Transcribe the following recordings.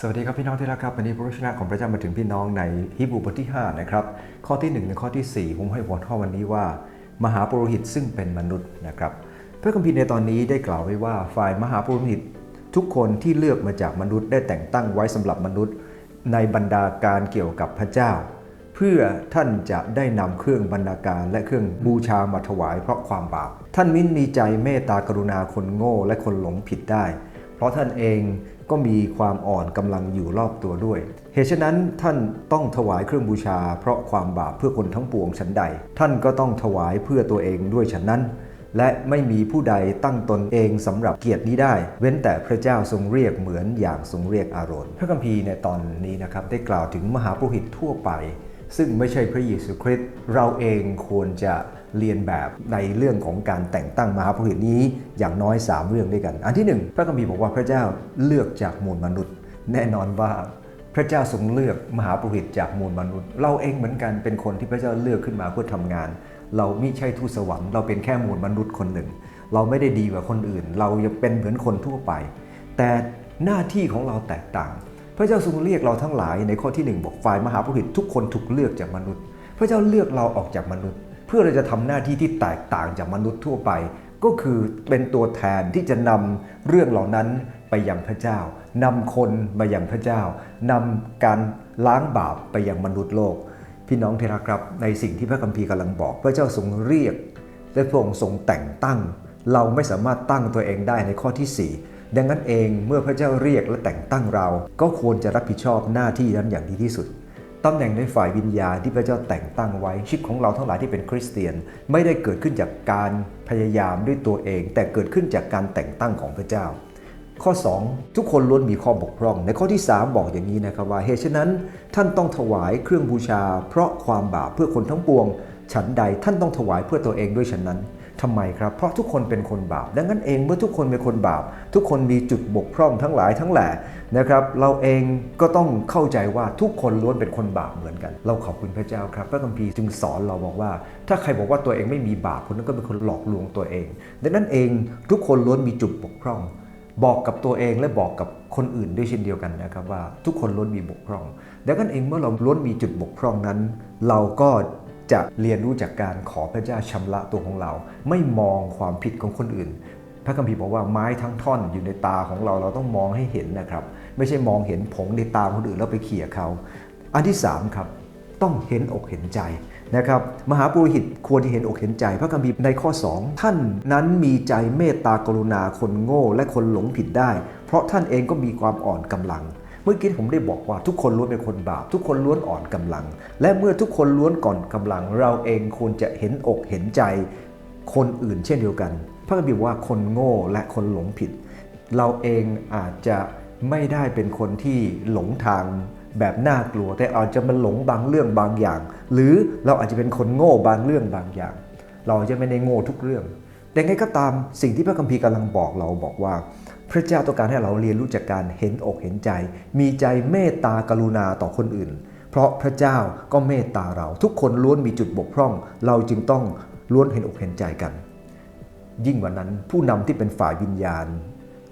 สวัสดีครับพี่น้องที่รักครับวันนี้พระวจนะของพระเจ้ามาถึงพี่น้องในฮีบรูบทที่ 5 นะครับ ข้อที่1ในข้อที่ 4 ผมให้หัวข้อวันนี้ว่า มหาปุโรหิตซึ่งเป็นมนุษย์นะครับพระคัมภีร์ในตอนนี้ได้กล่าวไว้ว่าฝ่ายมหาปุโรหิต ทุกคนที่เลือกมาจากมนุษย์ได้แต่งตั้งไว้สำหรับมนุษย์ ในบรรดาการเกี่ยวกับพระเจ้า เพื่อท่านจะได้นำเครื่องบรรณาการและเครื่องบูชามาถวายเพราะความบาปท่านมิมีใจเมตตากรุณาคนโง่และคนหลงผิดได้ เพราะท่านเองก็มีความอ่อนกำลังอยู่รอบตัวด้วย เหตุฉะนั้นท่านต้องถวายเครื่องบูชา เพราะความบาปเพื่อคนทั้งปวงฉันใด ท่านก็ต้องถวายเพื่อตัวเองด้วยฉันนั้น และไม่มีผู้ใดตั้งตนเองสำหรับเกียรตินี้ได้ เว้นแต่พระเจ้าทรงเรียกเหมือนอย่างทรงเรียกอาโรนพระคัมภีร์ในตอนนี้นะครับได้กล่าวถึงมหาปุโรหิตทั่วไป ซึ่งไม่ใช่พระเยซูคริสต์เราเองควรจะ เรียนแบบในเรื่องของการแต่งตั้งมหาปริตนี้อย่างน้อย 3 เรื่องด้วยกัน อันที่ 1 พระคัมภีร์บอกว่าพระเจ้าเลือกจากมูลมนุษย์ แน่นอนว่าพระเจ้าทรงเลือกมหาปริตจากมูลมนุษย์ เราเองเหมือนกันเป็นคนที่พระเจ้าเลือกขึ้นมาเพื่อทำงาน เราไม่ใช่ทูตสวรรค์เราเป็นแค่มูลมนุษย์คนหนึ่ง เราไม่ได้ดีกว่าคนอื่น เรายังเป็นเหมือนคนทั่วไป แต่หน้าที่ของเราแตกต่าง พระเจ้าทรงเรียกเราทั้งหลายในข้อที่หนึ่งบอกฝ่ายมหาปริตทุกคนถูกเลือกจากมนุษย์ พระเจ้าเลือกเราออกจากมนุษย์ เพื่อเราจะทำหน้าที่ที่แตกต่างจากมนุษย์ทั่วไป ก็คือเป็นตัวแทนที่จะนำเรื่องเหล่านั้นไปยังพระเจ้านำคนมายังพระเจ้านำการล้างบาปไปยังมนุษย์โลก พี่น้องที่รักครับในสิ่งที่พระคัมภีร์กำลังบอก พระเจ้าทรงเรียก และพระองค์ทรงแต่งตั้ง เราไม่สามารถตั้งตัวเองได้ในข้อที่ 4ดังนั้นเองเมื่อพระเจ้าเรียกและแต่งตั้งเรา ก็ควรจะรับผิดชอบหน้าที่นั้นอย่างดีที่สุด ตำแหน่งในฝ่ายวิญญาณที่พระเจ้าแต่งตั้งไว้ชีวิตของเราทั้งหลายที่เป็นคริสเตียน ไม่ได้เกิดขึ้นจากการพยายามด้วยตัวเอง แต่เกิดขึ้นจากการแต่งตั้งของพระเจ้า ข้อ 2 ทุกคนล้วนมีข้อบกพร่อง ในข้อที่ 3 บอกอย่างนี้นะครับว่าเหตุฉะนั้นท่านต้องถวายเครื่องบูชา เพราะความบาปเพื่อคนทั้งปวง ฉันใดท่านต้องถวายเพื่อตัวเองด้วยฉันนั้น ทำไมครับ เพราะทุกคนเป็นคนบาป ดังนั้นเองเมื่อทุกคนเป็นคนบาป ทุกคนมีจุดบกพร่องทั้งหลายทั้งแหล่นะครับ เราเองก็ต้องเข้าใจว่าทุกคนล้วนเป็นคนบาปเหมือนกัน เราขอบคุณพระเจ้าครับ พระคัมภีร์จึงสอนเราบอกว่า ถ้าใครบอกว่าตัวเองไม่มีบาปคนนั้นก็เป็นคนหลอกลวงตัวเอง ดังนั้นเองทุกคนล้วนมีจุดบกพร่องบอกกับตัวเองและบอกกับคนอื่นด้วยเช่นเดียวกันนะครับว่าทุกคนล้วนมีบกพร่อง ดังนั้นเองเมื่อเราล้วนมีจุดบกพร่องนั้น เราก็ จะเรียนรู้จากการขอพระเจ้าชำระตัวของเรา ไม่มองความผิดของคนอื่น พระคัมภีร์บอกว่าไม้ทั้งท่อนอยู่ในตาของเราเราต้องมองให้เห็นนะครับ ไม่ใช่มองเห็นผงในตาคนอื่นแล้วไปเขี่ยเขา อันที่สามครับต้องเห็นอกเห็นใจนะครับมหาปุโรหิตควรที่เห็นอกเห็นใจ พระคัมภีร์ในข้อ 2 ท่านนั้นมีใจเมตตากรุณาคนโง่และคนหลงผิดได้ เพราะท่านเองก็มีความอ่อนกำลัง มื่อกี้ผมได้บอกว่าทุกคนล้วนเป็นคนบาป ทุกคนล้วนอ่อนกำลัง และเมื่อทุกคนล้วนก่อนกำลัง เราเองควรจะเห็นอกเห็นใจคนอื่นเช่นเดียวกัน พระคัมภีร์บอกว่าคนโง่และคนหลงผิด เราเองอาจจะไม่ได้เป็นคนที่หลงทางแบบน่ากลัว แต่อาจจะมันหลงบางเรื่องบางอย่าง หรือเราอาจจะเป็นคนโง่บางเรื่องบางอย่าง เราจะไม่ได้โง่ทุกเรื่อง แต่ไงก็ตามสิ่งที่พระคัมภีร์กำลังบอกเราบอกว่า พระเจ้าต้องการให้เราเรียนรู้จากการเห็นอกเห็นใจ มีใจเมตตากรุณาต่อคนอื่น เพราะพระเจ้าก็เมตตาเรา ทุกคนล้วนมีจุดบกพร่อง เราจึงต้องล้วนเห็นอกเห็นใจกัน ยิ่งกว่านั้นผู้นำที่เป็นฝ่ายวิญญาณ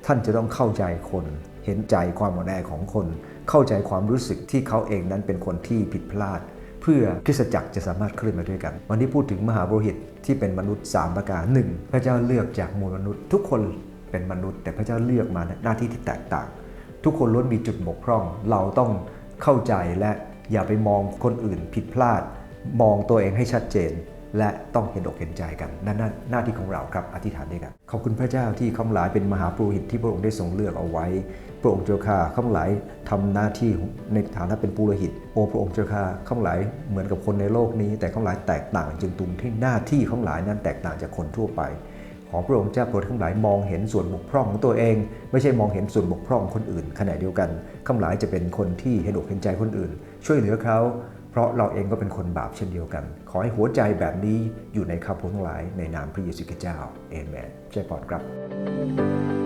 ท่านจะต้องเข้าใจคน เห็นใจความอ่อนแอของคน เข้าใจความรู้สึกที่เขาเองนั้นเป็นคนที่ผิดพลาด เพื่อคริสตจักรจะสามารถเคลื่อนมาด้วยกัน วันนี้พูดถึงมหาบุรุษที่เป็นมนุษย์ 3 ประการหนึ่งพระเจ้าเลือกจากมูลมนุษย์ทุกคน เป็นมนุษย์ แต่พระเจ้าเลือกมาหน้าที่ที่แตกต่าง ทุกคนล้วนมีจุดบกพร่อง เราต้องเข้าใจและอย่าไปมองคนอื่นผิดพลาด มองตัวเองให้ชัดเจน และต้องเห็นอกเห็นใจกันนั่นหน้าที่ของเราครับอธิษฐานด้วยกันขอบคุณพระเจ้าที่ข้าหลายเป็นมหาปุโรหิตที่พระองค์ได้ทรงเลือกเอาไว้ พระองค์เจ้าข้าข้าหลายทำหน้าที่ในฐานะเป็นปุโรหิตโอพระองค์เจ้าข้าข้าหลายเหมือนกับคนในโลกนี้ แต่ข้าหลายแตกต่างจึงตุงที่หน้าที่ข้าหลายนั้นแตกต่างจากคนทั่วไป ขอพระองค์เจ้าโปรดข้าหลายมองเห็นส่วนบกพร่องของตัวเอง ไม่ใช่มองเห็นส่วนบกพร่องคนอื่น ขณะเดียวกันข้าหลายจะเป็นคนที่เห็นอกเห็นใจคนอื่น ช่วยเหลือเขาเพราะเราเองก็เป็นคนบาปเช่นเดียวกัน ขอให้หัวใจแบบนี้อยู่ในข้าพเจ้าทั้งหลายในนามพระเยซูคริสต์เจ้าเอเมนใจปลอดครับ